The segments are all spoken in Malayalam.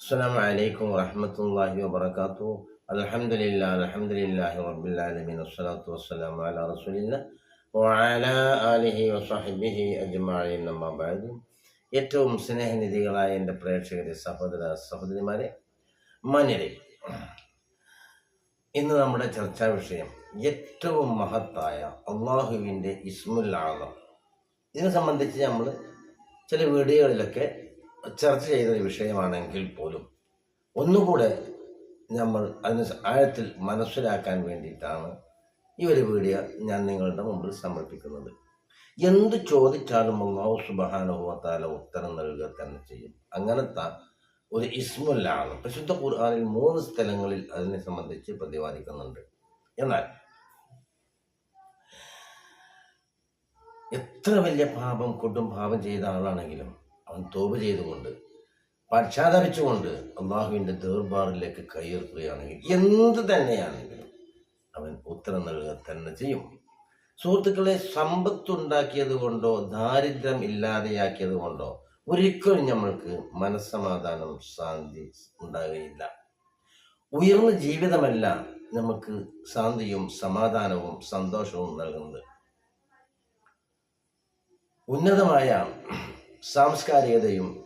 السلام عليكم ورحمة الله وبركاته الحمد لله الحمد لله رب العالمين والصلاة والسلام على رسول الله وعلى آله وصحبه أجمعين أما بعد ഏറ്റവും സ്നേഹനിധികളായ എൻ്റെ പ്രേക്ഷകരെ സഹോദര സഹോദരിമാരെ മാന്യരെ ഇന്ന് നമ്മുടെ ചർച്ചാ വിഷയം ഏറ്റവും മഹത്തായ അള്ളാഹുവിൻ്റെ ഇസ്മുൽ ആളം ഇതിനെ സംബന്ധിച്ച് നമ്മൾ ചില വീഡിയോകളിലൊക്കെ ചർച്ച ചെയ്ത ഒരു വിഷയമാണെങ്കിൽ പോലും ഒന്നുകൂടെ നമ്മൾ അതിന് ആഴത്തിൽ മനസ്സിലാക്കാൻ വേണ്ടിയിട്ടാണ് ഈ ഒരു വീഡിയോ ഞാൻ നിങ്ങളുടെ മുമ്പിൽ സമർപ്പിക്കുന്നത്. എന്ത് ചോദിച്ചാലും അള്ളാഹു സുബാനുഭവത്താല ഉത്തരം നൽകുക തന്നെ ചെയ്യും. അങ്ങനത്തെ ഒരു ഇസ്മുല്ലാണ്. പ്രശുദ്ധ ഖുർആാനിൽ മൂന്ന് സ്ഥലങ്ങളിൽ അതിനെ സംബന്ധിച്ച് പ്രതിപാദിക്കുന്നുണ്ട്. എന്നാൽ എത്ര വലിയ പാപം കൊടും പാപം ചെയ്ത ആളാണെങ്കിലും അവൻ തോപ് ചെയ്തുകൊണ്ട് പശ്ചാത്തപിച്ചുകൊണ്ട് അള്ളാഹുവിന്റെ ദീർബാറിലേക്ക് കയ്യേറുകയാണെങ്കിൽ എന്ത് തന്നെയാണെങ്കിലും അവൻ ഉത്തരം നൽകുക തന്നെ ചെയ്യും. സുഹൃത്തുക്കളെ സമ്പത്തുണ്ടാക്കിയത് കൊണ്ടോ ദാരിദ്ര്യം ഇല്ലാതെയാക്കിയത് കൊണ്ടോ ഒരിക്കലും നമ്മൾക്ക് മനസ്സമാധാനം ശാന്തി ഉണ്ടാകുകയില്ല. ഉയർന്ന ജീവിതമല്ല നമുക്ക് ശാന്തിയും സമാധാനവും സന്തോഷവും നൽകുന്നത്. ഉന്നതമായ സാംസ്കാരികതയും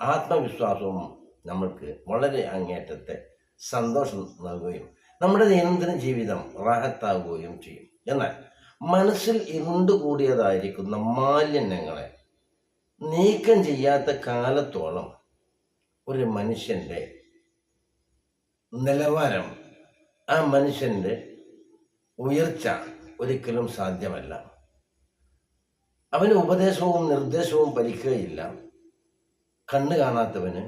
ആത്മവിശ്വാസവും നമ്മൾക്ക് വളരെ അങ്ങേറ്റത്തെ സന്തോഷം നൽകുകയും നമ്മുടെ ദൈനംദിന ജീവിതം റാഹത്താവുകയും ചെയ്യും. എന്നാൽ മനസ്സിൽ ഇരുണ്ടുകൂടിയതായിരിക്കുന്ന മാലിന്യങ്ങളെ നീക്കം ചെയ്യാത്ത കാലത്തോളം ഒരു മനുഷ്യന്റെ നിലവാരം ആ മനുഷ്യന്റെ ഉയർച്ച ഒരിക്കലും സാധ്യമല്ല. അവന് ഉപദേശവും നിർദ്ദേശവും പരിക്കുകയില്ല കണ്ണ് കാണാത്തവന്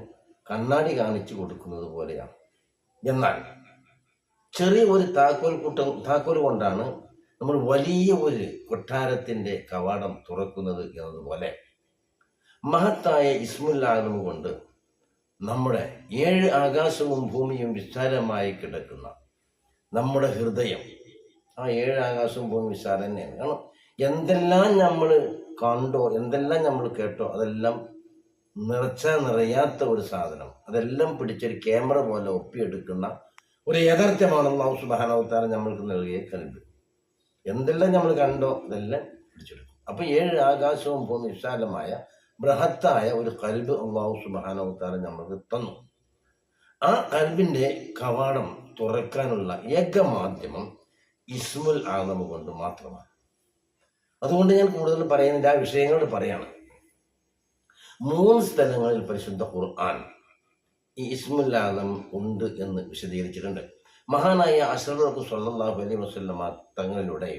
കണ്ണാടി കാണിച്ചു കൊടുക്കുന്നത് പോലെയാണ്. എന്നാൽ ചെറിയ ഒരു താക്കോൽ കൂട്ടം താക്കോൽ കൊണ്ടാണ് നമ്മൾ വലിയ ഒരു കൊട്ടാരത്തിന്റെ കവാടം തുറക്കുന്നത് എന്നതുപോലെ മഹത്തായ ഇസ്മുല്ലാദം കൊണ്ട് നമ്മുടെ ഏഴ് ആകാശവും ഭൂമിയും വിശാലമായി കിടക്കുന്ന നമ്മുടെ ഹൃദയം ആ ഏഴ് ആകാശവും ഭൂമി വിശാലം തന്നെയാണ്. കാരണം എന്തെല്ലാം നമ്മൾ കണ്ടോ എന്തെല്ലാം നമ്മൾ കേട്ടോ അതെല്ലാം നിറച്ച നിറയാത്ത ഒരു സാധനം. അതെല്ലാം പിടിച്ചൊരു ക്യാമറ പോലെ ഒപ്പിയെടുക്കുന്ന ഒരു യഥാർത്ഥമാണ് അള്ളാഹു സുബാനവത്താരം നമ്മൾക്ക് നൽകിയ കൽബ്. എന്തെല്ലാം നമ്മൾ കണ്ടോ അതെല്ലാം പിടിച്ചെടുക്കും. അപ്പൊ ഏഴ് ആകാശവും പോകുന്ന വിശാലമായ ബൃഹത്തായ ഒരു കൽബ് അള്ളാഹു സുബാനവത്താരം നമ്മൾക്ക് തന്നു. ആ കൽബിന്റെ കവാടം തുറക്കാനുള്ള ഏക മാധ്യമം ഇസ്മുൽ ആദമ കൊണ്ട് മാത്രമാണ്. അതുകൊണ്ട് ഞാൻ കൂടുതൽ പറയുന്നില്ല ആ വിഷയങ്ങളോട് പറയാണ്. മൂന്ന് സ്ഥലങ്ങളിൽ പരിശുദ്ധ ഖുർആൻ ഈ ഇസ്മുല്ലാദം ഉണ്ട് എന്ന് വിശദീകരിച്ചിട്ടുണ്ട്. മഹാനായ അഷറഫ് സല്ലാഹു അലൈ വസ്ലമ തങ്ങളിലൂടെ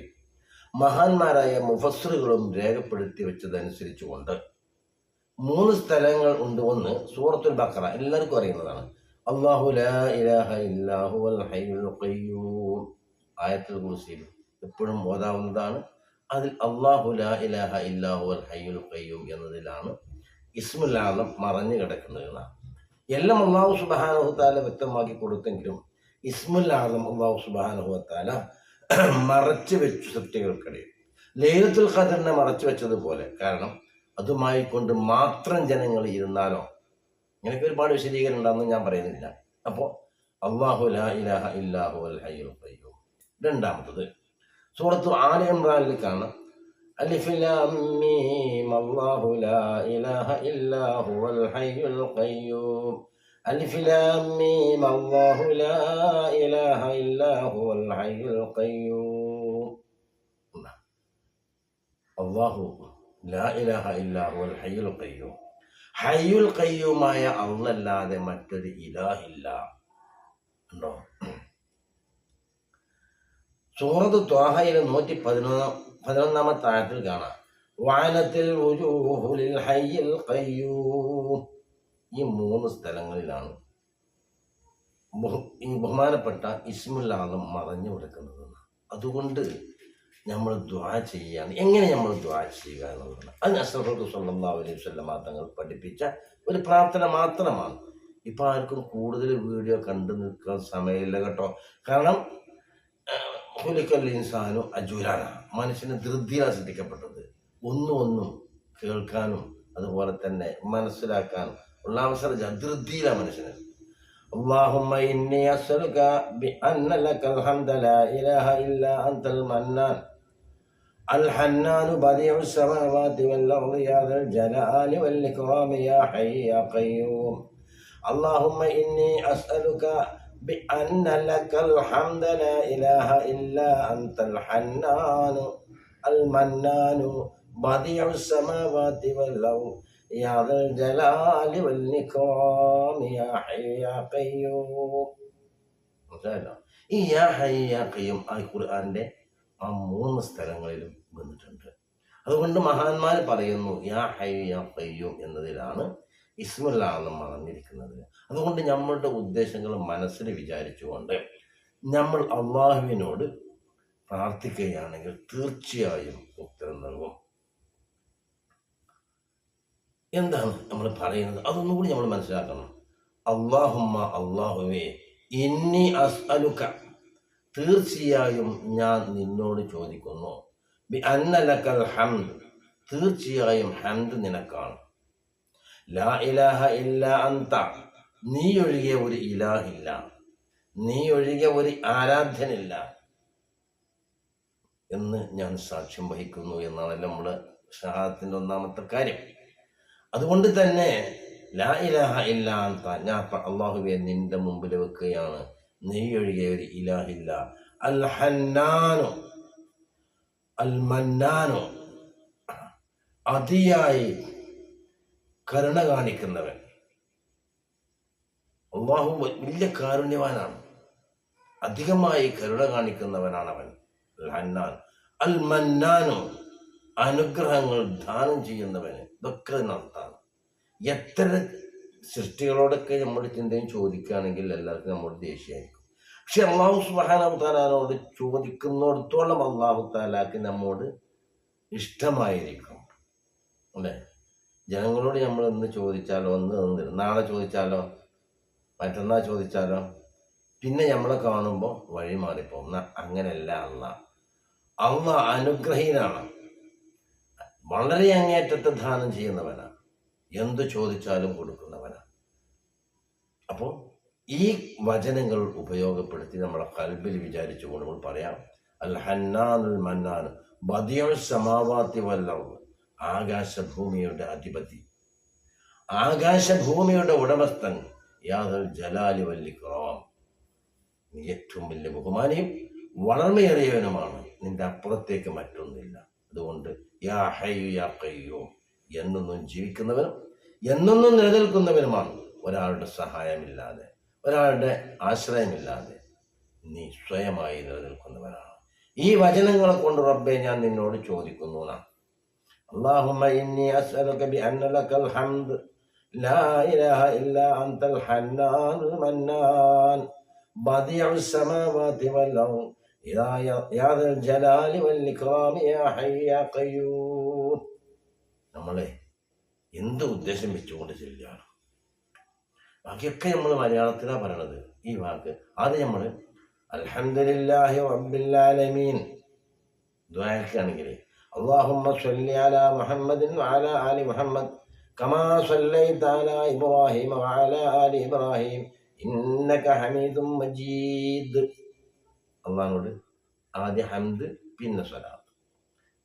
മഹാന്മാരായ മുഫസ്റുകളും രേഖപ്പെടുത്തി വെച്ചതനുസരിച്ചു കൊണ്ട് മൂന്ന് സ്ഥലങ്ങൾ ഉണ്ട് ഒന്ന് സൂറത്തുൽ ബക്കറ എല്ലാവർക്കും അറിയുന്നതാണ്. അള്ളാഹു ആയത്തുൽ കുർസിയിൽ എപ്പോഴും ഓതാവുന്നതാണ് അതിൽ അള്ളാഹു ലാ ഇലാഹ ഇല്ലാഹു അൽ ഹയ്യുൽ ഖയ്യൂം എന്നതിലാണ് ഇസ്മുല്ലാദം മറഞ്ഞു കിടക്കുന്നതെന്നാണ് എല്ലാം അള്ളാഹു സുബാനഹുത്താല വ്യക്തമാക്കി കൊടുത്തെങ്കിലും ഇസ്മുല്ലാദം അള്ളാഹു സുബാനഹുത്താല മറച്ചു വെച്ചു സൃഷ്ടികൾക്കിടയിൽ. ലേലത്തുൽ ഖദറിനെ മറച്ചു വെച്ചതുപോലെ. കാരണം അതുമായി കൊണ്ട് മാത്രം ജനങ്ങൾ ഇരുന്നാലോ? ഇങ്ങനെയൊക്കെ ഒരുപാട് വിശദീകരണം ഉണ്ടെന്ന് ഞാൻ പറയുന്നില്ല. അപ്പോൾ അള്ളാഹു ലാ ഇലാഹ ഇല്ലാഹു അൽ ഹയ്യുൽ ഖയ്യൂം. രണ്ടാമത്തത് സൂറത്തു ആല ഇമ്രാനിൽ കാണാം. അലിഫ് ലാം മീം അല്ലാഹു ലാ ഇലാഹ ഇല്ലാ ഹുവൽ ഹയ്യുൽ ഖയ്യൂം. അലിഫ് ലാം മീം അല്ലാഹു ലാ ഇലാഹ ഇല്ലാ ഹുവൽ ഹയ്യുൽ ഖയ്യൂം. അല്ലാഹു ലാ ഇലാഹ ഇല്ലാ ഹുവൽ ഹയ്യുൽ ഖയ്യൂം. ഹയ്യുൽ ഖയ്യൂമായ അല്ലല്ലാതെ മറ്റൊരു ഇലാഹില്ല ഉണ്ടോ? സൂറത്ത് ത്വാഹയിലെ നൂറ്റി പതിനൊന്നാം പതിനൊന്നാമത്തെ ആയത്തിൽ കാണാം. വാനത്തിൽ ഈ മൂന്ന് സ്ഥലങ്ങളിലാണ് ഈ ബഹുമാനപ്പെട്ട ഇസ്മുല്ലാദം മറഞ്ഞു കൊടുക്കുന്നത്. അതുകൊണ്ട് നമ്മൾ ദ്വാ ചെയ്യാണ്. എങ്ങനെ നമ്മൾ ദ്വാ ചെയ്യുക എന്നുള്ളതാണ്. അത് സല്ലാ അലൈഹി സ്വല്ല തങ്ങൾ പഠിപ്പിച്ച ഒരു പ്രാർത്ഥന മാത്രമാണ്. ഇപ്പം ആർക്കും കൂടുതൽ വീഡിയോ കണ്ടു നിൽക്കാൻ സമയമില്ല കേട്ടോ. കാരണം ഹുലിക്കൽ ഇൻസാനു അജൂരാന മനുഷ്യന് ധൃതിയാണ് സൃഷ്ടിക്കപ്പെട്ടത് ഒന്നും ഒന്നും കേൾക്കാനും അതുപോലെ തന്നെ മനസ്സിലാക്കാനും ഉള്ള അവസരം ധൃതിയിലാണ് മനുഷ്യന് اللهم إني أسألك بأن لك الحمد لا إله إلا أنت المنان الحنان بديع السماوات والأرض يا ذا الجلال والإكرام يا حي يا قيوم اللهم إني أسألك بأن لك الحمد لا إله إلا أنت الحنان المنان بديع السماوات والأرض يا ذا الجلال والإكرام يا حي يا قيوم മനസ്സിലായല്ലോ ഈ യാ ഹൈ യാ ഖയ്യൂം ആ ഖുർആന്റെ ആ മൂന്ന് സ്ഥലങ്ങളിലും വന്നിട്ടുണ്ട് അതുകൊണ്ട് മഹാന്മാർ പറയുന്നു യാ ഹൈ യാ ഖയ്യൂം എന്നതിലാണ് ഇസ്മുല്ലാന്ന് മറഞ്ഞിരിക്കുന്നത് അതുകൊണ്ട് നമ്മളുടെ ഉദ്ദേശങ്ങൾ മനസ്സിൽ വിചാരിച്ചുകൊണ്ട് നമ്മൾ അള്ളാഹുവിനോട് പ്രാർത്ഥിക്കുകയാണെങ്കിൽ തീർച്ചയായും ഉത്തരം നൽകും. എന്താണ് നമ്മൾ പറയുന്നത്? അതൊന്നും കൂടി നമ്മൾ മനസ്സിലാക്കണം. അള്ളാഹുമ്മ അള്ളാഹുവേ ഇന്നി അസ്അലുക്ക തീർച്ചയായും ഞാൻ നിന്നോട് ചോദിക്കുന്നു. ബി അന്നലക്കൽ ഹംദ്. തീർച്ചയായും ഹംദ് നിനക്കാണ്. ലാ ഇലാഹ ഇല്ല അന്ത. നീ ഒഴികെ ഒരു ഇലാഹില്ല. നീ ഒഴികെ ഒരു ആരാധ്യനില്ല. എന്ന് ഞാൻ സാക്ഷ്യം വഹിക്കുന്നു എന്നാണല്ലോ നമ്മുടെ ഷഹാദത്തിന്റെ ഒന്നാമത്തെ കാര്യം. അതുകൊണ്ട് തന്നെ ലാ ഇലാഹ ഇല്ല അന്ത ഞാൻ അള്ളാഹുവെ നിന്റെ മുമ്പിൽ വെക്കുകയാണ്. നീ ഒഴികെ ഒരു ഇലാഹില്ല. അൽ ഹന്നാനു അൽ മന്നാനു. അതിയായി കരുണ കാണിക്കുന്നവൻ. അള്ളാഹു വലിയ കാരുണ്യവാനാണ്. അധികമായി കരുണ കാണിക്കുന്നവനാണ് അവൻ ഹന്നാൻ അൽ മന്നാനും അനുഗ്രഹങ്ങൾ ദാനം ചെയ്യുന്നവന് ഇതൊക്കെ നടത്താണ് എത്ര സൃഷ്ടികളോടൊക്കെ നമ്മുടെ ചിന്തയും ചോദിക്കുകയാണെങ്കിൽ എല്ലാവർക്കും നമ്മുടെ ദേഷ്യമായിരിക്കും. പക്ഷെ അള്ളാഹു സുബാനാഹു താലാനോട് ചോദിക്കുന്നിടത്തോളം അള്ളാഹു താലാക്ക് നമ്മോട് ഇഷ്ടമായിരിക്കും. അല്ലേ? ജനങ്ങളോട് നമ്മൾ ഇന്ന് ചോദിച്ചാലോ ഒന്ന് തന്നില്ല നാളെ ചോദിച്ചാലോ? മറ്റന്നാൾ ചോദിച്ചാലോ? പിന്നെ നമ്മളെ കാണുമ്പോൾ വഴി മാറിപ്പോകും. അങ്ങനെയല്ല അല്ല അമ്മ അനുഗ്രഹീനാണ്. വളരെ അങ്ങേറ്റത്തെ ദാനം ചെയ്യുന്നവനാണ് എന്ത് ചോദിച്ചാലും കൊടുക്കുന്നവനാണ് അപ്പോൾ ഈ വചനങ്ങൾ ഉപയോഗപ്പെടുത്തി നമ്മളെ കൽബിൽ വിചാരിച്ചുകൊണ്ട് നമ്മൾ പറയാം. അൽ ഹന്നാനുൽ മന്നാൻ ബദിയൽ സമാവാത്തി വല്ലവ് ആകാശഭൂമിയുടെ അധിപതി. ആകാശഭൂമിയുടെ ഉടമസ്ഥൻ യാദവ് ജലാലി വല്ലിക്രമം നീ ഏറ്റവും വലിയ ബഹുമാനിയും വളർമയേറിയവനുമാണ്. നിന്റെ അപ്പുറത്തേക്ക് മറ്റൊന്നില്ല അതുകൊണ്ട് യാ ഹയ്യു യാ കയ്യോ എന്നൊന്നും ജീവിക്കുന്നവനും എന്നൊന്നും നിലനിൽക്കുന്നവനുമാണ്. ഒരാളുടെ സഹായമില്ലാതെ ഒരാളുടെ ആശ്രയമില്ലാതെ നീ സ്വയമായി നിലനിൽക്കുന്നവനാണ്. ഈ വചനങ്ങളെ കൊണ്ട് റബ്ബെ ഞാൻ നിന്നോട് ചോദിക്കുന്നു നാം اللهم إني أسألك بأن لك الحمد لا إله إلا أنت الحنان المنان بديع السماوات والأرض يا يا ذا الجلال والإكرام يا حي يا قيوم നമ്മളെ എന്ത് ഉദ്ദേശം വെച്ചുകൊണ്ട് ചെല്ലുകയാണ് ബാക്കിയൊക്കെ നമ്മൾ മലയാളത്തിലാണ് പറയണത് ഈ വാക്ക് ആദ്യം നമ്മൾ അൽഹംദുലില്ലാഹി റബ്ബിൽ ആലമീൻ ദ്വാരക്കാണെങ്കിൽ اللهم صل على محمد وعلى آل محمد كما صليت على إبراهيم وعلى آل إبراهيم إنك حميد مجيد അള്ളഹാനോട് ആദ്യ ഹംദ് പിന്നെ സ്വലാത്ത്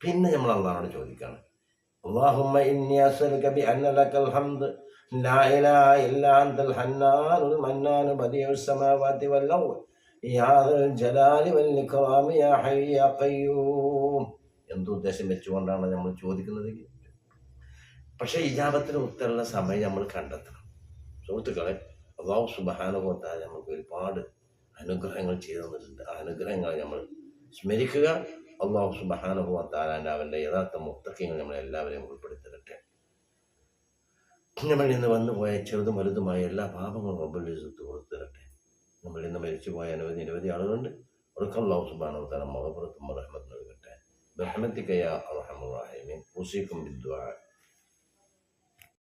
പിന്നെ നമ്മൾ അള്ളഹാനോട് ചോദിക്കാണ് اللهم إني أسألك بأن لك الحمد لا إله إلا أنت الحنان المنان بديع السماوات والأرض يا ذا الجلال والإكرام يا حي يا قيوم എന്തുദ്ദേശം വെച്ചുകൊണ്ടാണ് നമ്മൾ ചോദിക്കുന്നതെങ്കിൽ പക്ഷേ ഇജാബത്തിന് ഉത്തരമുള്ള സമയം നമ്മൾ കണ്ടെത്തണം. സുഹൃത്തുക്കളെ അള്ളാഹു സുബഹാനുഭവത്താൽ നമുക്ക് ഒരുപാട് അനുഗ്രഹങ്ങൾ ചെയ്തു തന്നിട്ടുണ്ട്. ആ അനുഗ്രഹങ്ങളെ നമ്മൾ സ്മരിക്കുക. അള്ളാഹു സുബഹാനുഭവത്താലാന്റെ അവന്റെ യഥാർത്ഥ മുത്തക്കങ്ങൾ നമ്മളെല്ലാവരെയും ഉൾപ്പെടുത്തിരട്ടെ നമ്മളിൽ നിന്ന് വന്നുപോയ ചെറുതും വലുതുമായ എല്ലാ പാപങ്ങളും റബ്ബുൽ ഇസ്സത്ത് കൊടുത്തിരട്ടെ. നമ്മളിൽ നിന്ന് മരിച്ചുപോയ അനവധി നിരവധി ആളുകളുണ്ട്. അവർക്ക് അള്ളാഹു സുബാനുഭവത്താല മഹപുറത്തും റഹ്മത്ത് നൽകട്ടെ. برحمتك يا أرحم الراحمين أوصيكم بالدعاء